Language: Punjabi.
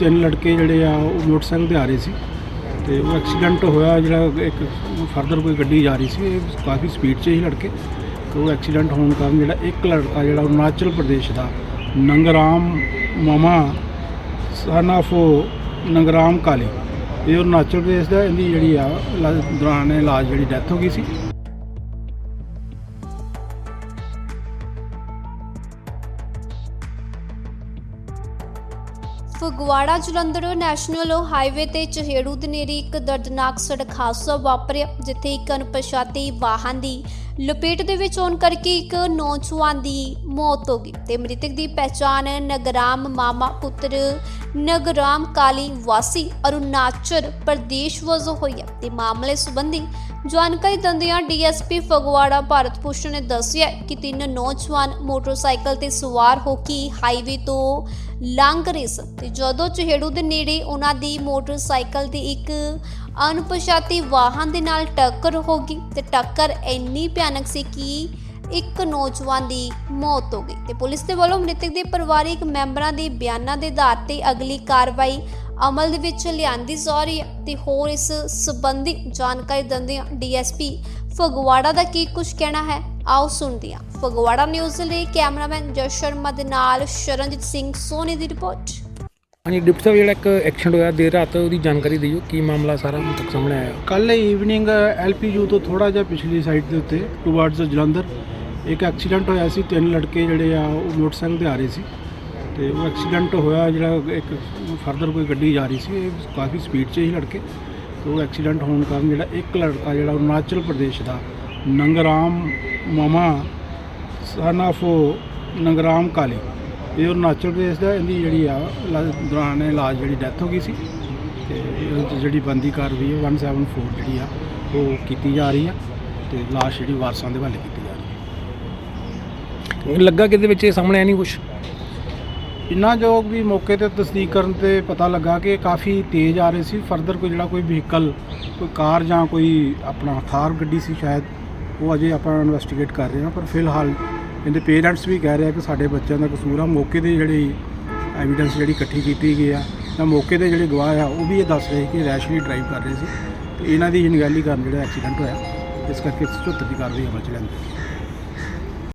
ਤਿੰਨ ਲੜਕੇ ਜਿਹੜੇ ਆ, ਉਹ ਮੋਟਰਸਾਈਕਲ ਤੇ ਆ ਰਹੇ ਸੀ ਤੇ ਉਹ ਐਕਸੀਡੈਂਟ ਹੋਇਆ ਜਿਹੜਾ ਇੱਕ ਫਰਦਰ ਕੋਈ ਗੱਡੀ ਜਾ ਰਹੀ ਸੀ, ਇਹ ਕਾਫੀ ਸਪੀਡ 'ਚ ਹੀ ਲੜਕੇ। ਤੇ ਉਹ ਐਕਸੀਡੈਂਟ ਹੋਣ ਕਾਰਨ ਜਿਹੜਾ ਇੱਕ ਲੜਕਾ ਜਿਹੜਾ ਅਰੁਣਾਚਲ ਪ੍ਰਦੇਸ਼ ਦਾ, ਨੰਗਰਾਮ ਮਾਮਾ ਸਨ ਆਫ ਨੰਗਰਾਮ ਕਾਲੀ, ਇਹ ਅਰੁਣਾਚਲ ਪ੍ਰਦੇਸ਼ ਦਾ, ਇਹਦੀ ਜਿਹੜੀ ਆ ਇਲਾ- ਦੌਰਾਨ ਇਲਾਜ ਜਿਹੜੀ ਡੈਥ ਹੋ ਗਈ ਸੀ। ਫਗਵਾੜਾ ਜਲੰਧਰ ਨੈਸ਼ਨਲ ਹਾਈਵੇ ਤੇ ਚਹੇੜੂ ਦੇ ਨੇੜੇ ਇੱਕ ਦਰਦਨਾਕ ਸੜਕ ਹਾਦਸਾ ਵਾਪਰਿਆ, ਜਿੱਥੇ ਇੱਕ ਅਣਪਛਾਤੇ ਵਾਹਨ ਦੀ ਲਪੇਟ ਦੇ ਵਿੱਚ ਆਉਣ ਕਰਕੇ ਇੱਕ ਨੌਜਵਾਨ ਦੀ ਮੌਤ ਹੋ ਗਈ ਤੇ ਮ੍ਰਿਤਕ ਦੀ ਪਹਿਚਾਣ ਨਗਰਾਮ ਮਾਮਾ ਪੁੱਤਰ ਨਗਰਾਮ ਕਾਲੀ ਵਾਸੀ ਅਰੁਣਾਚਲ ਪ੍ਰਦੇਸ਼ ਵਜੋਂ ਹੋਈ ਹੈ। ਤੇ ਮਾਮਲੇ ਸੰਬੰਧੀ ਜਾਣਕਾਰੀ ਦਿੰਦਿਆਂ ਡੀਐਸਪੀ ਫਗਵਾੜਾ ਭਾਰਤ ਭੂਸ਼ਣ ਨੇ ਦੱਸਿਆ ਕਿ ਤਿੰਨ ਨੌਜਵਾਨ ਮੋਟਰਸਾਈਕਲ ਤੇ ਸਵਾਰ ਹੋ ਕੇ ਹਾਈਵੇ ਤੋਂ ਲੰਘ ਰਹੇ ਸਨ ਤੇ ਜਦੋਂ ਚਹੇੜੂ ਦੇ ਨੇੜੇ ਉਹਨਾਂ ਦੀ ਮੋਟਰਸਾਈਕਲ ਦੀ ਇੱਕ ਅਣਪਛਾਤੀ ਵਾਹਨ ਦੇ ਨਾਲ ਟੱਕਰ ਹੋ ਗਈ ਤੇ ਟੱਕਰ ਇੰਨੀ ਭਿਆਨਕ ਸੀ ਕਿ ਇੱਕ ਨੌਜਵਾਨ ਦੀ ਮੌਤ ਹੋ ਗਈ ਤੇ ਪੁਲਿਸ ਦੇ ਵੱਲੋਂ ਮ੍ਰਿਤਕ ਦੇ ਪਰਿਵਾਰਕ ਮੈਂਬਰਾਂ ਦੇ ਬਿਆਨਾਂ ਦੇ ਆਧਾਰ ਤੇ ਅਗਲੀ ਕਾਰਵਾਈ ਅਮਲ ਦੇ ਵਿੱਚ ਲਿਆਂਦੀ ਜਾ ਰਹੀ ਹੈ ਤੇ ਹੋਰ ਇਸ ਸੰਬੰਧੀ ਜਾਣਕਾਰੀ ਦਿੰਦੇ ਡੀਐਸਪੀ ਫਗਵਾੜਾ ਦਾ ਕੀ ਕੁਝ ਕਹਿਣਾ ਹੈ ਆਓ ਸੁਣਦੇ ਹਾਂ। ਫਗਵਾੜਾ ਨਿਊਜ਼ ਲਈ ਕੈਮਰਾਮੈਨ ਜਸ ਸ਼ਰਮਾ ਦੇ ਨਾਲ ਸ਼ਰਨਜੀਤ ਸਿੰਘ ਸੋਨੀ ਦੀ ਰਿਪੋਰਟ। ਹਾਂਜੀ ਡਿਪਟੀ ਸਾਹਿਬ ਜਿਹੜਾ ਇੱਕ ਐਕਸੀਡੈਂਟ ਹੋਇਆ ਦੇਰ ਰਾਤ ਉਹਦੀ ਜਾਣਕਾਰੀ ਦਿਓ ਕੀ ਮਾਮਲਾ ਸਾਰਾ ਹੁਣ ਤੱਕ ਸਾਹਮਣੇ ਆਇਆ? ਕੱਲ ਈਵਨਿੰਗ ਐਲਪੀਯੂ ਤੋਂ ਥੋੜਾ ਜਿਹਾ ਪਿਛਲੀ ਸਾਈਡ ਦੇ ਉੱਤੇ ਟੁਵਰਡਸ ਜਲੰਧਰ ਇੱਕ ਐਕਸੀਡੈਂਟ ਹੋਇਆ ਸੀ, ਤਿੰਨ ਲੜਕੇ ਜਿਹੜੇ ਆ, ਉਹ ਮੋਟਰਸਾਈਕਲ ਤੇ ਆ ਰਹੇ ਸੀ। ਤੇ ਉਹ ਐਕਸੀਡੈਂਟ ਹੋਇਆ ਜਿਹੜਾ ਇੱਕ ਫਰਦਰ ਕੋਈ ਗੱਡੀ ਜਾ ਰਹੀ ਸੀ, ਇਹ ਕਾਫੀ ਸਪੀਡ 'ਚ ਸੀ ਲੜਕੇ। ਤੇ ਉਹ ਐਕਸੀਡੈਂਟ ਹੋਣ ਕਾਰਨ ਜਿਹੜਾ ਇੱਕ ਲੜਕਾ ਜਿਹੜਾ ਅਰੁਣਾਚਲ ਪ੍ਰਦੇਸ਼ ਦਾ, ਨੰਗਰਾਮ ਮਾਮਾ ਸਨ ਆਫ ਨੰਗਰਾਮ ਕਾਲੀ, ਇਹ ਅਰੁਣਾਚਲ ਪ੍ਰਦੇਸ਼ ਦਾ, ਇਹਦੀ ਜਿਹੜੀ ਆ ਇਲਾ- ਦੌਰਾਨ ਇਲਾਜ ਜਿਹੜੀ ਡੈਥ ਹੋ ਗਈ ਸੀ। ਤੇ ਇਹਦੇ ਜਿਹੜੀ ਬੰਦੀ ਕਾਰਵਾਈ ਹੈ 174 ਜਿਹੜੀ ਆ, ਉਹ ਕੀਤੀ ਜਾ ਰਹੀ ਆ। ਤੇ ਲਾਸ਼ ਜਿਹੜੀ ਵਾਰਸਾਂ ਦੇ ਹਵਾਲੇ ਕੀਤੀ ਜਾ ਰਹੀ ਲੱਗਾ ਕਿਤੇ ਵਿੱਚ, ਇਹ ਸਾਹਮਣੇ ਆ ਨਹੀਂ ਕੁਝ ਇੰਨਾ ਜੋ ਵੀ ਮੌਕੇ ਤੇ ਤਸਦੀਕ ਕਰਨ ਤੇ ਪਤਾ ਲੱਗਾ ਕਿ ਕਾਫੀ ਤੇਜ਼ ਆ ਰਹੇ ਸੀ। ਫਰਦਰ ਕੋਈ ਜਿਹੜਾ ਕੋਈ ਵਹੀਕਲ ਕੋਈ ਕਾਰ ਜਾਂ ਕੋਈ ਆਪਣਾ ਥਾਰ ਗੱਡੀ ਸੀ ਸ਼ਾਇਦ, ਉਹ ਅਜੇ ਆਪਾਂ ਇਨਵੈਸਟੀਗੇਟ ਕਰ ਰਹੇ ਹਾਂ। ਪਰ ਫਿਲਹਾਲ ਇਹਦੇ ਪੇਰੈਂਟਸ ਵੀ ਕਹਿ ਰਹੇ ਆ ਕਿ ਸਾਡੇ ਬੱਚਿਆਂ ਦਾ ਕਸੂਰ ਆ। ਮੌਕੇ ਤੇ ਜਿਹੜੀ ਐਵੀਡੈਂਸ ਜਿਹੜੀ ਇਕੱਠੀ ਕੀਤੀ ਗਈ ਆ ਜਾਂ ਮੌਕੇ ਤੇ ਜਿਹੜੇ ਗਵਾਹ ਆ, ਉਹ ਵੀ ਇਹ ਦੱਸ ਰਹੇ ਕਿ ਰੈਸ਼ਲੀ ਡਰਾਈਵ ਕਰ ਰਹੇ ਸੀ। ਤੇ ਇਹਨਾਂ ਦੀ ਅਣਗਹਿਲੀ ਕਾਰਨ ਜਿਹੜਾ ਐਕਸੀਡੈਂਟ ਹੋਇਆ, ਇਸ ਕਰਕੇ 174 ਦੀ ਕਾਰਵਾਈ ਅਮਲ ਚ ਲੈਂਦੇ